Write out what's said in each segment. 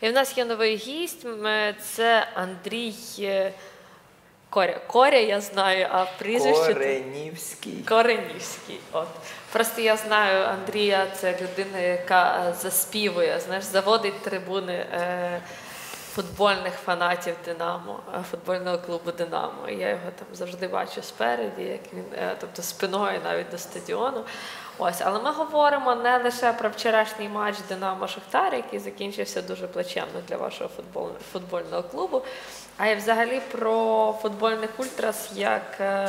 І в нас є новий гість. Це Андрій е, Коря. Коря я знаю, а прізвище Коренівський. Коренівський. От. Просто я знаю Андрія, це людина, яка е, заспівує, знаєш, заводить трибуни е, футбольних фанатів Динамо, е, футбольного клубу Динамо. Я його там завжди бачу спереді, як він, е, тобто спиною навіть до стадіону. Ось, але ми говоримо не лише про вчорашній матч Динамо Шахтар, який закінчився дуже плачевно для вашого футбол, футбольного клубу, а й взагалі про футбольних ультрас як. е,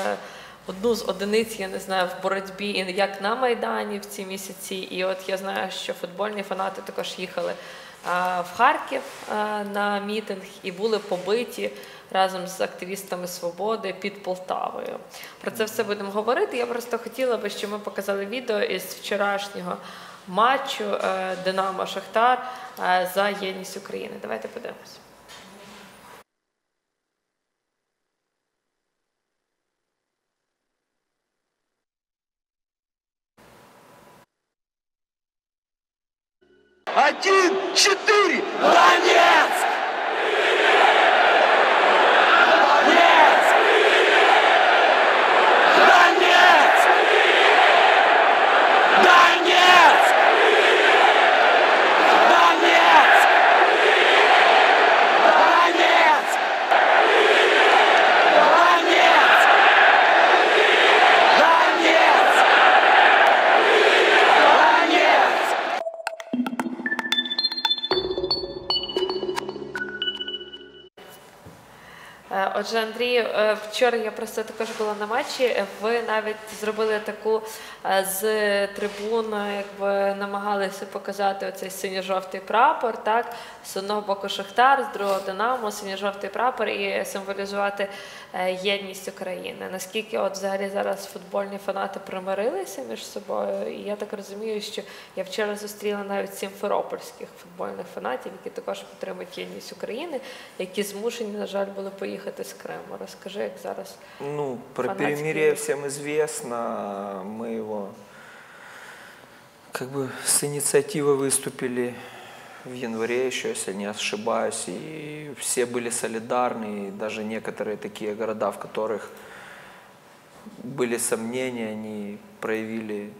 одну з одиниць, я не знаю, в боротьбі як на Майдані в ці місяці. І от я знаю, що футбольні фанати також їхали в Харків на мітинг і були побиті разом з активістами свободи під Полтавою. Про це все будемо говорити. Я просто хотіла би, щоб ми показали відео із вчорашнього матчу е, Динамо Шахтар е, за єдність України. Давайте подивимось. Отже, Андрію, е, вчора я просто також була на матчі. Ви навіть зробили таку е, з трибун, якби намагалися показати оцей синьо-жовтий прапор, так з одного боку Шахтар, з другого Динамо, синьо-жовтий прапор і символізувати е, єдність України. Наскільки от взагалі зараз футбольні фанати примирилися між собою? І я так розумію, що я вчора зустріла навіть сімферопольських футбольних фанатів, які також підтримують єдність України, які змушені, на жаль, були поїхати з Криму. Розкажи, як зараз Ну, про перемирие всем известно. Мы его как бы с инициативой выступили в январе еще, если не ошибаюсь, и все были солидарны, и даже некоторые такие города, в которых были сомнения, они проявили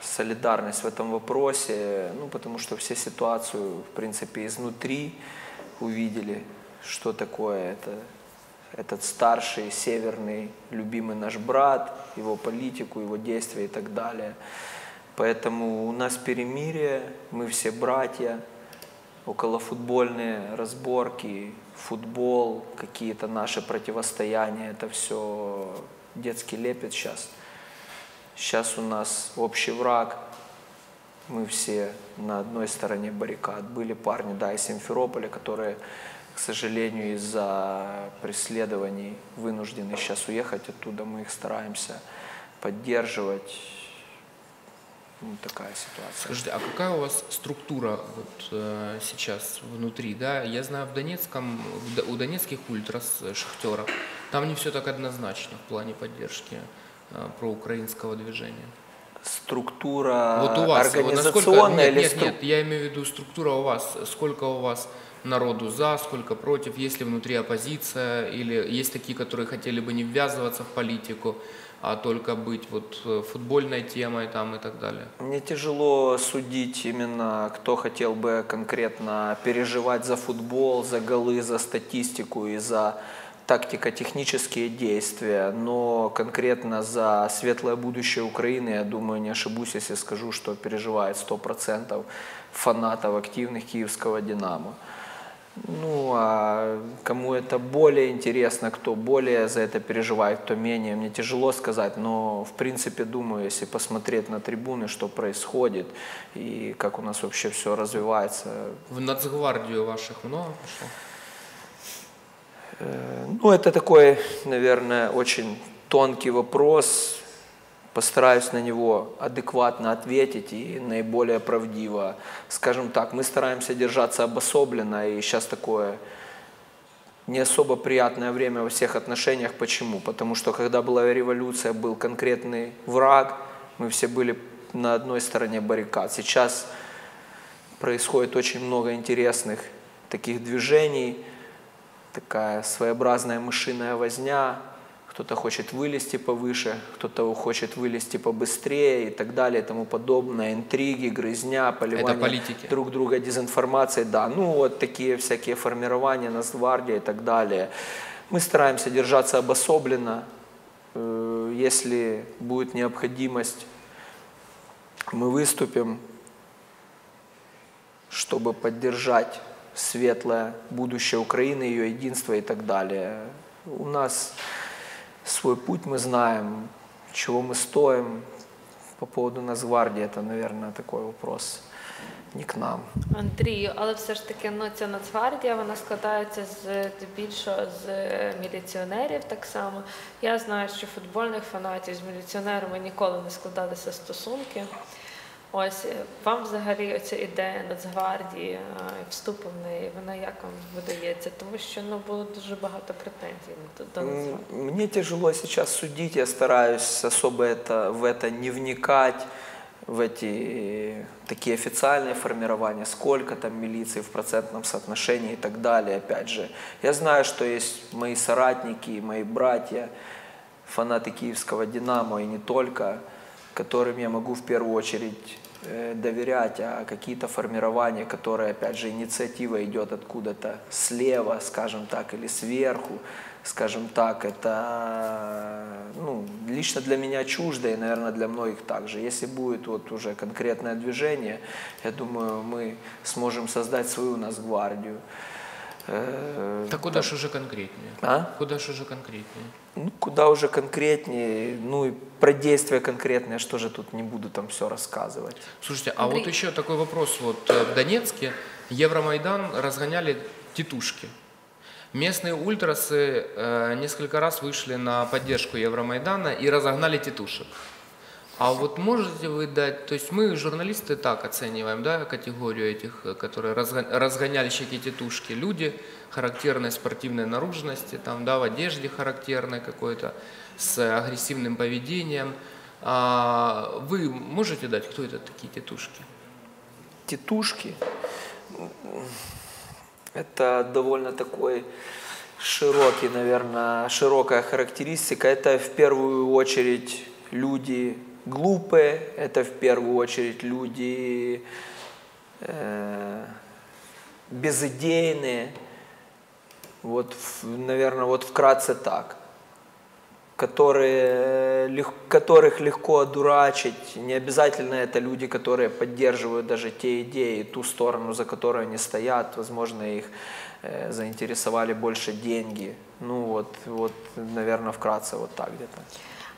солидарность в этом вопросе, ну, потому что все ситуацию, в принципе, изнутри увидели, что такое это этот старший, северный, любимый наш брат, его политику, его действия и так далее. Поэтому у нас перемирие, мы все братья, околофутбольные разборки, футбол, какие-то наши противостояния, это все детский лепет сейчас. Сейчас у нас общий враг, мы все на одной стороне баррикад. Были парни, да, из Симферополя, которые, к сожалению, из-за преследований вынуждены сейчас уехать оттуда. Мы их стараемся поддерживать. Ну, такая ситуация. Скажите, а какая у вас структура вот э, сейчас внутри, да? Я знаю в Донецком, в у донецких ультрас э, Шахтера, там не все так однозначно в плане поддержки э, проукраинского движения. Структура вот у вас, вот насколько, организационная нет, или нет, стру- нет, я имею в виду структура у вас, сколько у вас народу за, сколько против, есть ли внутри оппозиция, или есть такие, которые хотели бы не ввязываться в политику, а только быть вот э, футбольной темой там и так далее. Мне тяжело судить именно, кто хотел бы конкретно переживать за футбол, за голы, за статистику и за тактико-технические действия, но конкретно за светлое будущее Украины, я думаю, не ошибусь, если скажу, что переживает 100% фанатов активных киевского «Динамо». Ну, а кому это более интересно, кто более за это переживает, кто менее, мне тяжело сказать, но в принципе думаю, если посмотреть на трибуны, что происходит и как у нас вообще все развивается, В Нацгвардию ваших много пошло? Э, Ну, это такой, наверное, очень тонкий вопрос. Постараюсь на него адекватно ответить и наиболее правдиво. Скажем так, мы стараемся держаться обособленно, и сейчас такое не особо приятное время во всех отношениях. Почему? Потому что когда была революция, был конкретный враг, мы все были на одной стороне баррикад. Сейчас происходит очень много интересных таких движений, такая своеобразная мышиная возня, кто-то хочет вылезти повыше, кто-то хочет вылезти побыстрее и так далее и тому подобное, интриги, грызня, поливание политики. друг друга дезинформацией, да, ну вот такие всякие формирования, Нацгвардия и так далее. Мы стараемся держаться обособленно, Э, если будет необходимость, мы выступим, чтобы поддержать светлое будущее Украины, ее единство и так далее. У нас свой путь, мы знаем, чего мы стоим. По поводу Нацгвардии, это, наверное, такой вопрос не к нам. Андрію, але все ж таки ну, ця Нацгвардія вона складається з більшого з міліціонерів так само. Я знаю, що футбольних фанатів з міліціонерами ніколи не складалися стосунки. Ось е, вам взагалі ця ідея Нацгвардії, е, вступу в неї, вона як вам видається? Тому що ну було дуже багато претензій до, до М, Нацгвардії. Мне тяжело сейчас судить, я стараюсь особо это, в это не вникать, в эти такие официальные формирования, сколько там милиции в процентном соотношении и так далее, опять же. Я знаю, что есть мои соратники, мои братья, фанаты киевского «Динамо» и не только, которым я могу в первую очередь э, доверять, а какие-то формирования, которые, опять же, инициатива идет откуда-то слева, скажем так, или сверху, скажем так, это ну, лично для меня чуждо и, наверное, для многих также. Если будет вот уже конкретное движение, я думаю, мы сможем создать свою Нацгвардию. Э, Так куда ж уже конкретнее? А? Куда ж уже конкретнее? Ну, куда уже конкретнее, ну и про действия конкретные, что же тут не буду там все рассказывать. Слушайте, а Андрей. вот еще такой вопрос. Вот э, в Донецке Евромайдан разгоняли тетушки. Местные ультрасы э, несколько раз вышли на поддержку Евромайдана и разогнали тетушек. А вот можете вы дать, то есть мы, журналисты, так оцениваем, да, категорию этих, э, которые разго- разгоняльщики тетушки, люди характерной спортивной наружности, там, да, в одежде характерной какой-то, с агрессивным поведением. А вы можете дать, кто это такие тетушки? Тетушки, это довольно такой широкий, наверное, широкая характеристика. Это в первую очередь люди глупые, это в первую очередь люди э, безыдейные. Вот, наверное, вот вкратце так которые, лег- которых легко одурачить. Не обязательно это люди, которые поддерживают даже те идеи, ту сторону, за которой они стоят. Возможно, их э, заинтересовали больше деньги. Ну вот, вот, наверное, вкратце вот так где-то.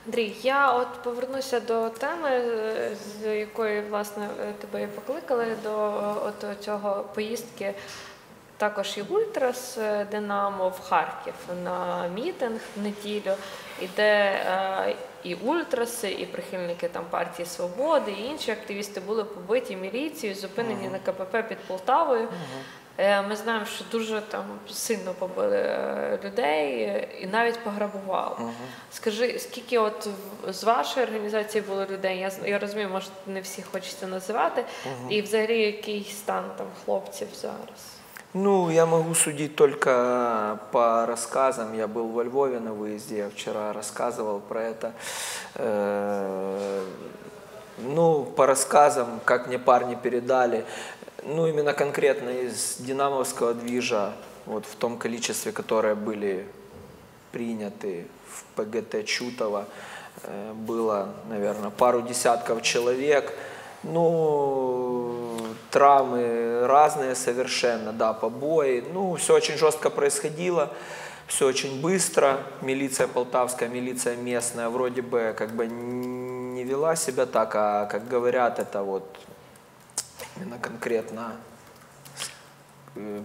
Андрій, я от повернуся до теми, е, з якої власне е, тебе і покликали до е, от цього поїздки. Також і Ультрас Динамо в Харків на мітинг в неділю, і де е, і Ультраси, і прихильники там партії Свободи, і інші активісти були побиті міліцією, зупинені на КПП під Полтавою. Е, Ми знаємо, що дуже там сильно побили е, людей е, і навіть пограбували. Скажи, скільки от в- з вашої організації було людей? Я, з- я розумію, може не всі хочеться називати. І взагалі який стан там хлопців зараз? Ну, я могу судить только по рассказам. Я был во Львове на выезде, я вчера рассказывал про это. Э, Ну, по рассказам, как мне парни передали, ну, именно конкретно из динамовского движа, вот в том количестве, которые были приняты в ПГТ Чутова, э, было, наверное, пару десятков человек. Ну, травмы разные совершенно, да, побои. Ну, все очень жестко происходило, все очень быстро. Милиция полтавская, милиция местная вроде бы как бы не вела себя так, а как говорят, это вот именно конкретно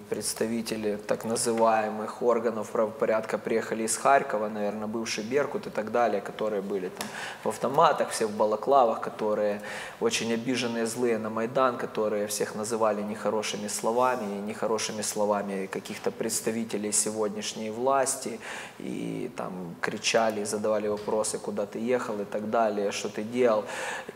представители так называемых органов правопорядка приехали из Харькова, наверное, бывший Беркут и так далее, которые были там в автоматах, все в балаклавах, которые очень обиженные, злые на Майдан, которые всех называли нехорошими словами, нехорошими словами каких-то представителей сегодняшней власти, и там кричали, задавали вопросы, куда ты ехал и так далее, что ты делал.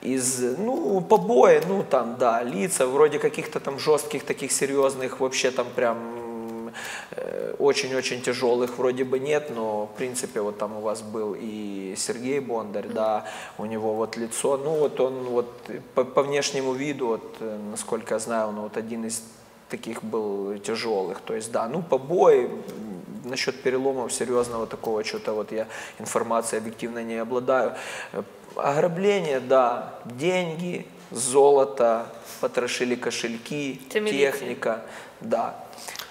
Из, ну, побои, ну, там, да, лица, вроде каких-то там жестких, таких серьезных, вообще там прям э, очень-очень тяжелых вроде бы нет, но в принципе вот там у вас был и Сергей Бондарь, да, у него вот лицо, ну вот он вот по, по внешнему виду, вот, э, насколько я знаю, он вот один из таких был тяжелых, то есть да, ну побои, насчет переломов серьезного такого что-то вот я информацией объективно не обладаю. Э, Ограбление, да, деньги, золото, потрошили кошельки, Это милиция. техника, да.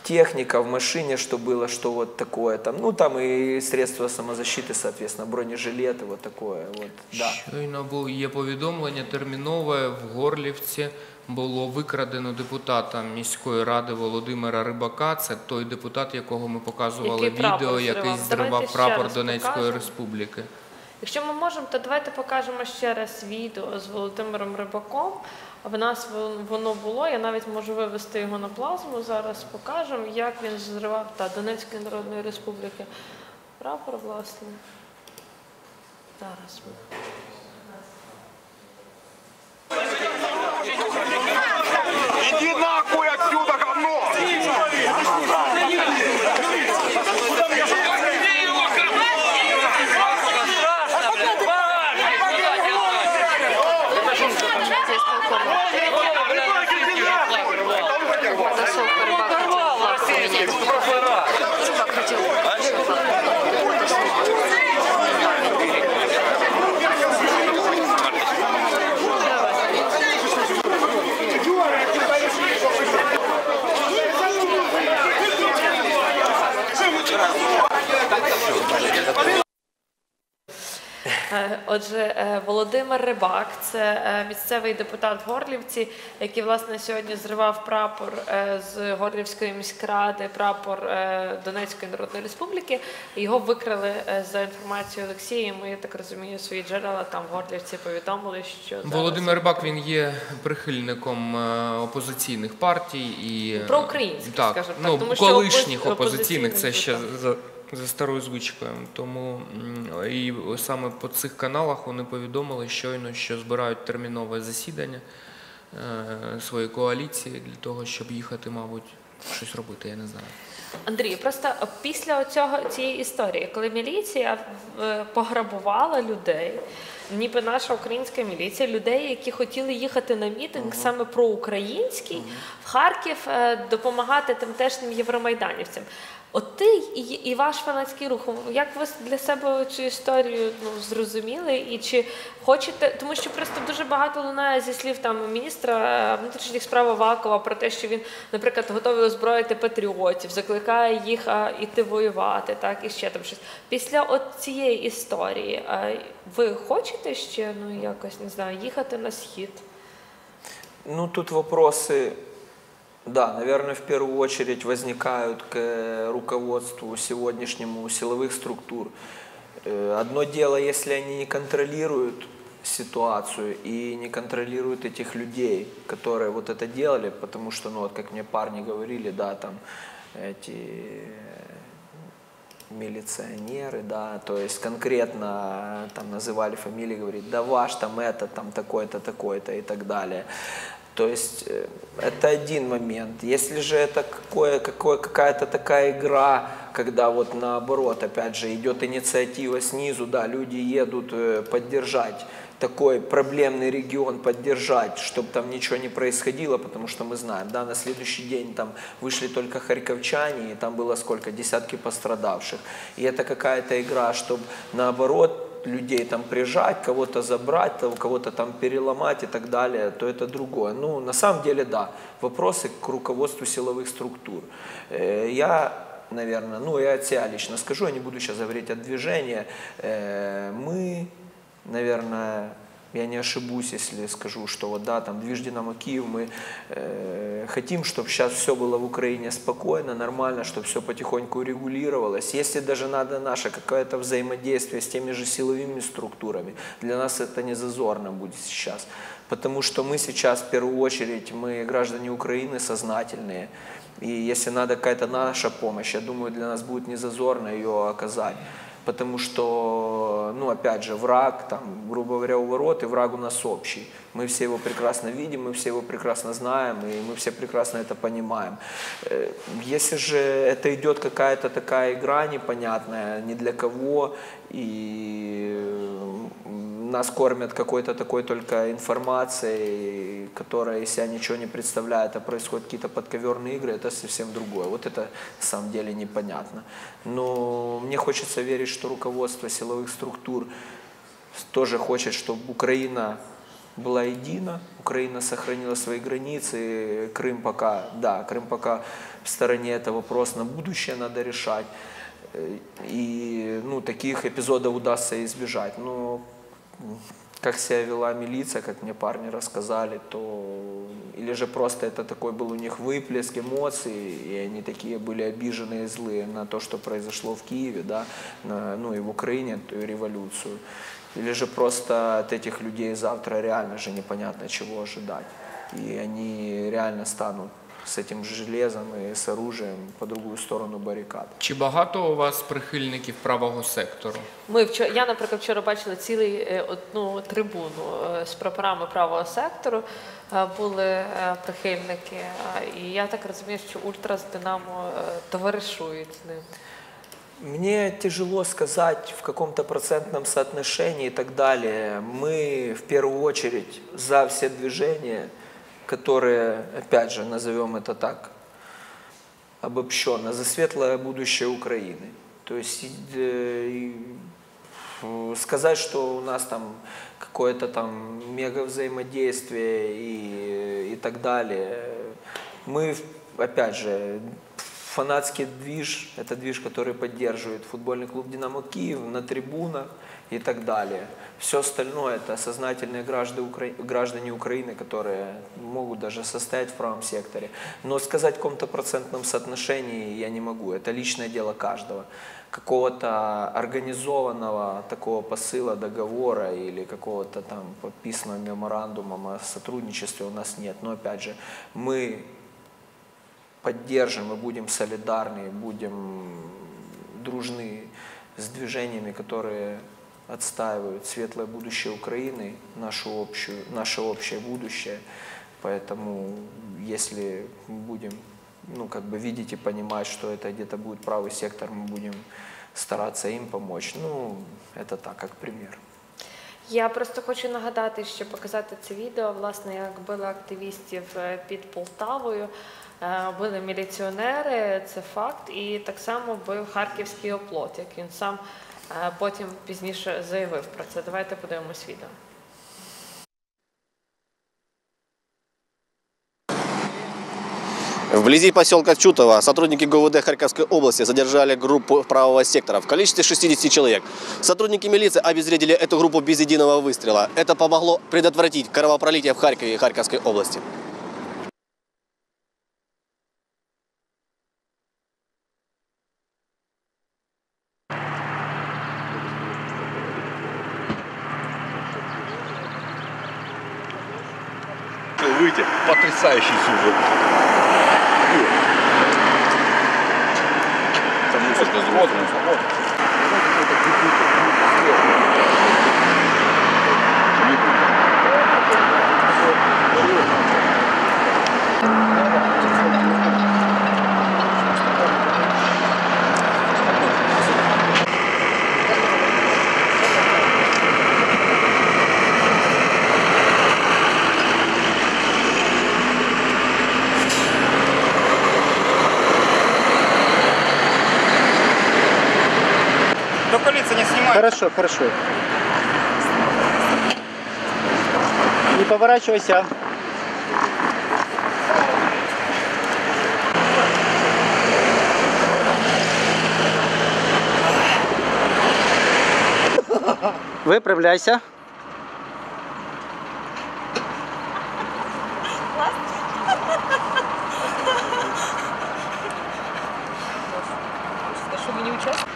Техника в машине, что было, что вот такое там. Ну, там и средства самозащиты, соответственно, бронежилеты, вот такое. Вот, да. Щойно було є повідомлення термінове в Горлівці. Було викрадено депутата міської ради Володимира Рибака. Це той депутат, якого ми показували Який прапор відео, зривав. який Давайте зривав ще прапор раз Донецької покажемо. республіки. Якщо ми можемо, то давайте покажемо ще раз відео з Володимиром Рибаком. В нас воно було, я навіть можу вивести його на плазму. Зараз покажемо, як він зривав та Донецької Народної Республіки. Прапор, власне. Зараз. Иди нахуй отсюда, Отже, е, Володимир Рибак, це е, місцевий депутат Горлівці, який власне сьогодні зривав прапор е, з Горлівської міськради, прапор Донецької Народної Республіки. Його викрили за інформацією Олексія. Ми, я так розумію, свої джерела там в Горлівці повідомили, що зараз... Володимир Рибак він є прихильником опозиційних партій і Проукраїнських, так, скажімо так, ну, тому колишніх опози- опозиційних це ще за, за старою звичкою. Тому і саме по цих каналах вони повідомили щойно, що збирають термінове засідання е, своєї коаліції для того, щоб їхати, мабуть, щось робити. Я не знаю. Андрій, просто після цього цієї історії, коли міліція е, пограбувала людей, ніби наша українська міліція, людей, які хотіли їхати на мітинг саме проукраїнський в Харків, е, допомагати тамтешнім євромайданівцям. От ти і, ваш фанатський рух, як ви для себе цю історію ну, зрозуміли? І чи хочете, тому що просто дуже багато лунає зі слів там міністра е, внутрішніх справ Авакова про те, що він, наприклад, готовий озброїти патріотів, закликає їх а, іти воювати, так і ще там щось. Після от цієї історії, а, ви хочете ще ну якось не знаю, їхати на схід? Ну, тут вопросы, да, наверное, в первую очередь возникают к э, руководству сегодняшнему силовых структур. Э, Одно дело, если они не контролируют ситуацию и не контролируют этих людей, которые вот это делали, потому что, ну, вот как мне парни говорили, да, там эти милиционеры, да, то есть конкретно э, там называли фамилии, говорит, да ваш там это, там такой-то, такой-то и так далее. То есть э, это один момент. Если же это какое, какое, какая-то такая игра, когда вот наоборот, опять же, идет инициатива снизу, да, люди едут э, поддержать такой проблемный регион поддержать, чтобы там ничего не происходило, потому что мы знаем, да, на следующий день там вышли только харьковчане, и там было сколько, десятки пострадавших. И это какая-то игра, чтобы наоборот людей там прижать, кого-то забрать, кого-то там переломать и так далее, то это другое. Ну, на самом деле, да, вопросы к руководству силовых структур. Э, Я наверное, ну я от себя лично скажу, я не буду сейчас говорить от движения, Э, мы наверное, я не ошибусь, если скажу, что вот да, там движ Динамо Киев, мы э, хотим, чтобы сейчас все было в Украине спокойно, нормально, чтобы все потихоньку регулировалось. Если даже надо наше какое-то взаимодействие с теми же силовыми структурами, для нас это не зазорно будет сейчас. Потому что мы сейчас в первую очередь, мы граждане Украины сознательные, и если надо какая-то наша помощь, я думаю, для нас будет не зазорно ее оказать. Потому что, ну, опять же, враг, там, грубо говоря, у ворот, и враг у нас общий. Мы все его прекрасно видим, мы все его прекрасно знаем, и мы все прекрасно это понимаем. Э, Если же это идет какая-то такая игра непонятная, ни для кого, и нас кормят какой-то такой только информацией, которая из себя ничего не представляет, а происходят какие-то подковерные игры, это совсем другое. Вот это на самом деле непонятно. Но мне хочется верить, что руководство силовых структур тоже хочет, чтобы Украина была едина, Украина сохранила свои границы, Крым пока, да, Крым пока в стороне, это вопрос на будущее надо решать. Э, И ну, таких эпизодов удастся избежать. Но как себя вела милиция, как мне парни рассказали, то или же просто это такой был у них выплеск эмоций, и они такие были обиженные и злые на то, что произошло в Киеве, да, на, ну и в Украине, эту революцию. Или же просто от этих людей завтра реально же непонятно чего ожидать. И они реально станут с этим железом и с оружием по другую сторону баррикад. Чи багато у вас прихильників правого сектору? Ми вчора, я, наприклад, вчора бачила цілий е, одну трибуну е, з прапорами правого сектору. е, Були прихильники, і я так розумію, що ультра з Динамо товаришують з ним. Мне тяжело сказать в каком-то процентном соотношении и так далее. Мы в первую очередь за все движения, которые, опять же, назовем это так, обобщенно, за светлое будущее Украины. То есть э, сказать, что у нас там какое-то там мега взаимодействие и, и так далее. Мы, опять же, фанатский движ, это движ, который поддерживает футбольный клуб «Динамо Киев» на трибунах и так далее. Все остальное это сознательные граждане, Укра- граждане Украины, которые могут даже состоять в правом секторе. Но сказать в каком-то процентном соотношении я не могу. Это личное дело каждого. Какого-то организованного такого посыла, договора или какого-то там подписанного меморандума о сотрудничестве у нас нет. Но опять же, мы поддержим и будем солидарны, будем дружны с движениями, которые отстаивают светлое будущее Украины, нашу общую, наше общее будущее. Поэтому если мы будем ну, как бы видеть и понимать, что это где-то будет правый сектор, мы будем стараться им помочь. Ну, это так, как пример. Я просто хочу нагадати, що показати це відео, власне, як били активістів е, під Полтавою, е, били міліціонери, це факт, і так само бив харківський оплот, як він сам е, потім пізніше заявив про це. Давайте подивимось відео. Вблизи поселка Чутово сотрудники ГУВД Харьковской области задержали группу правого сектора в количестве 60 человек. Сотрудники милиции обезвредили эту группу без единого выстрела. Это помогло предотвратить кровопролитие в Харькове и Харьковской области. Хорошо, хорошо. Не поворачивайся. Выправляйся. Что вы не участвуете?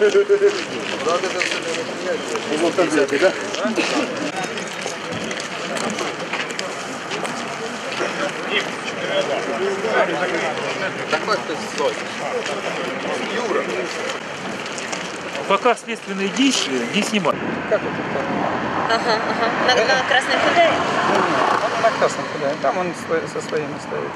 автобусах? Почему они там? Пока следственные действия не снимать. Ага, ага. На, на Красной Ходее? Он на красном куда? Там он со своими стоит.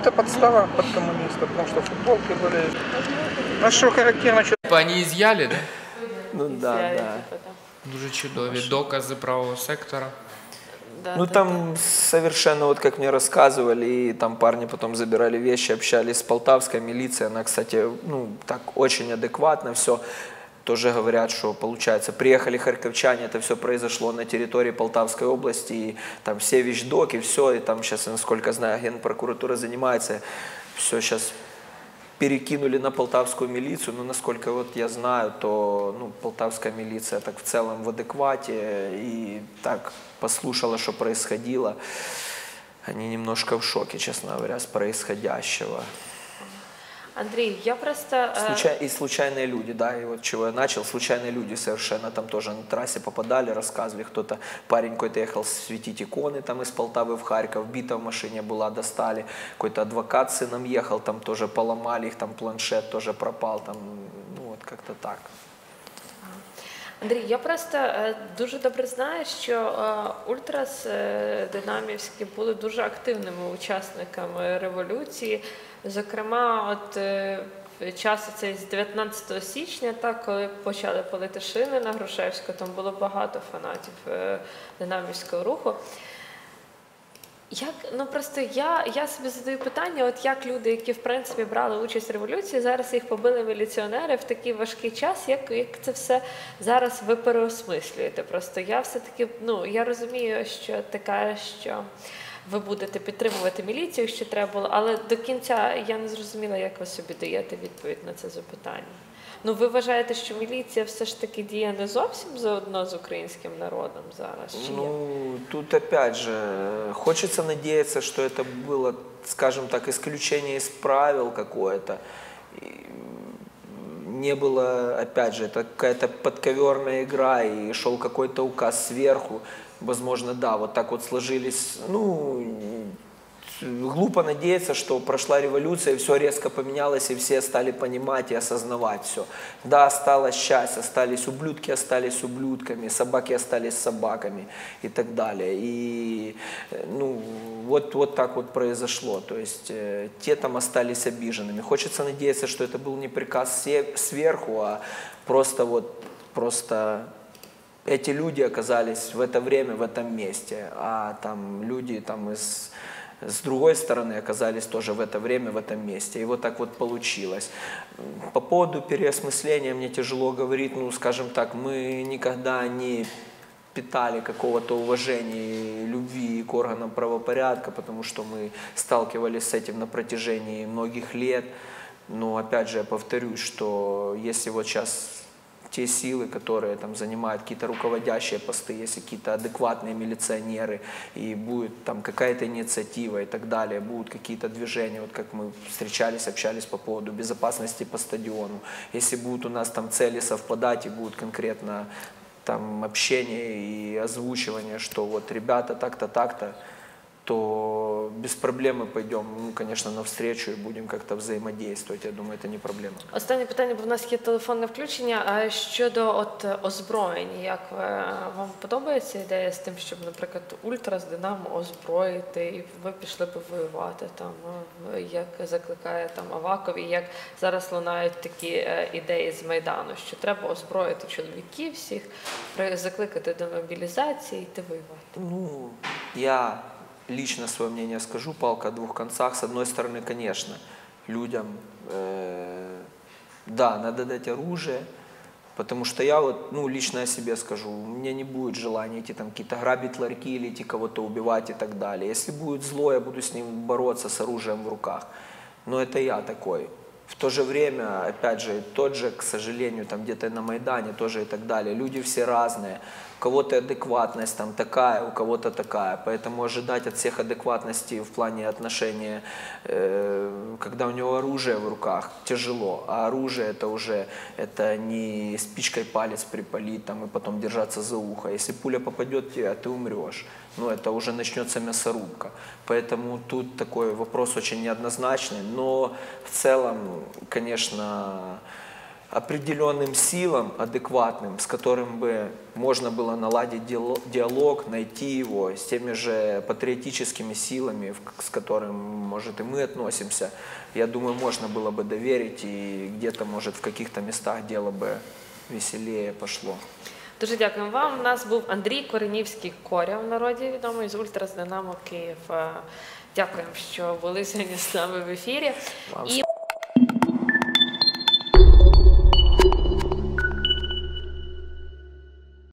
Это подстава под коммунистов, потому что футболки были. А что характерно, что Типа Они изъяли, да? Ну да, да. типу, там. Дуже чудові докази правого сектора. Да, Ну да, там совершенно, вот как мне рассказывали, и там парни потом забирали вещи, общались с полтавской милицией, она, кстати, ну так очень адекватно все. Тоже говорят, что получается, приехали харьковчане, это все произошло на территории Полтавской области, и там все вещдоки, все, и там сейчас, насколько знаю, генпрокуратура занимается, все сейчас перекинули на полтавскую милицию, но насколько вот я знаю, то ну, полтавская милиция так в целом в адеквате и так послушала, что происходило. Они немножко в шоке, честно говоря, с происходящего. Андрій, я просто е, Случай- и случайные люди, да, и вот чего я начал, случайные люди совершенно там тоже на трассе попадали, рассказывали, кто-то, парень какой-то ехал светить иконы там из Полтавы в Харьков, бита в машине была, достали, какой-то адвокат с сыном ехал, там тоже поломали их, там планшет тоже пропал, там, ну вот как-то так. Андрій, я просто е, дуже добре знаю, що е, ультрас е, динамівські були дуже активними учасниками революції. Зокрема, от е, час цей з 19 січня, так, коли почали палити шини на Грушевську, там було багато фанатів е, динамівського руху. Як ну просто я, я собі задаю питання, от як люди, які в принципі брали участь в революції, зараз їх побили міліціонери в такий важкий час, як, як це все зараз ви переосмислюєте? Просто я все-таки ну я розумію, що кажеш, що ви будете підтримувати міліцію, що треба було, але до кінця я не зрозуміла, як ви собі даєте відповідь на це запитання. Ну, ви вважаєте, що міліція все ж таки діє не зовсім заодно з українським народом зараз? Чи? Ну, тут опять же, хочется надеяться, что это было, скажем так, исключение из правил какое-то. Не было, опять же, это какая-то подковерная игра, и шел какой-то указ сверху. Возможно, да, вот так вот сложились, ну, глупо надеяться, что прошла революция, и все резко поменялось, и все стали понимать и осознавать все. Да, осталась часть, остались ублюдки, остались ублюдками, собаки остались собаками и так далее. И ну, вот, вот так вот произошло. То есть э, те там остались обиженными. Хочется надеяться, что это был не приказ сверху, а просто вот, просто эти люди оказались в это время в этом месте, а там люди там из с другой стороны оказались тоже в это время в этом месте. И вот так вот получилось. По поводу переосмысления мне тяжело говорить, ну, скажем так, мы никогда не питали какого-то уважения и любви к органам правопорядка, потому что мы сталкивались с этим на протяжении многих лет. Но опять же я повторюсь, что если вот сейчас те силы, которые там занимают какие-то руководящие посты, если какие-то адекватные милиционеры, и будет там какая-то инициатива и так далее, будут какие-то движения, вот как мы встречались, общались по поводу безопасности по стадиону, если будут у нас там цели совпадать и будут конкретно там общение и озвучивание, что вот ребята так-то, так-то, то без проблем мы пойдем, ну, конечно, навстречу и будем как-то взаимодействовать. Я думаю, это не проблема. Останнє питання, бо в нас є телефонне включення. А щодо от е, озброєння, як ви, вам подобається ідея з тим, щоб, наприклад, ультра з Динамо озброїти, і ви пішли би воювати там, е, як закликає там Аваков, і як зараз лунають такі е, ідеї з майдану, що треба озброїти чоловіків всіх, закликати до мобілізації, йти воювати. Ну, я лично свое мнение скажу, палка о двух концах. С одной стороны, конечно, людям, э, да, надо дать оружие, потому что я вот, ну, лично о себе скажу, у меня не будет желания идти там какие-то грабить ларьки или идти кого-то убивать и так далее. Если будет зло, я буду с ним бороться с оружием в руках. Но это я такой. В то же время, опять же, тот же, к сожалению, там где-то на Майдане тоже и так далее. Люди все разные. Кого-то адекватность там такая, у кого-то такая. Поэтому ожидать от всех адекватности в плане отношения, э, когда у него оружие в руках, тяжело. А оружие это уже это не спичкой палец припалить там, и потом держаться за ухо. Если пуля попадет в тебя, ты умрешь. Ну, это уже начнется мясорубка. Поэтому тут такой вопрос очень неоднозначный. Но в целом, конечно, определенным силам, адекватным, с которым бы можно было наладить диало- диалог, найти его, с теми же патриотическими силами, в- с которым, может, и мы относимся, я думаю, можно было бы доверить, и где-то, может, в каких-то местах дело бы веселее пошло. Дуже дякуємо вам. У нас був Андрій Коренівський Коря в народі відомий з Ультра з Динамо Київ. Е, Дякуємо, що були сьогодні з нами в ефірі. Вам І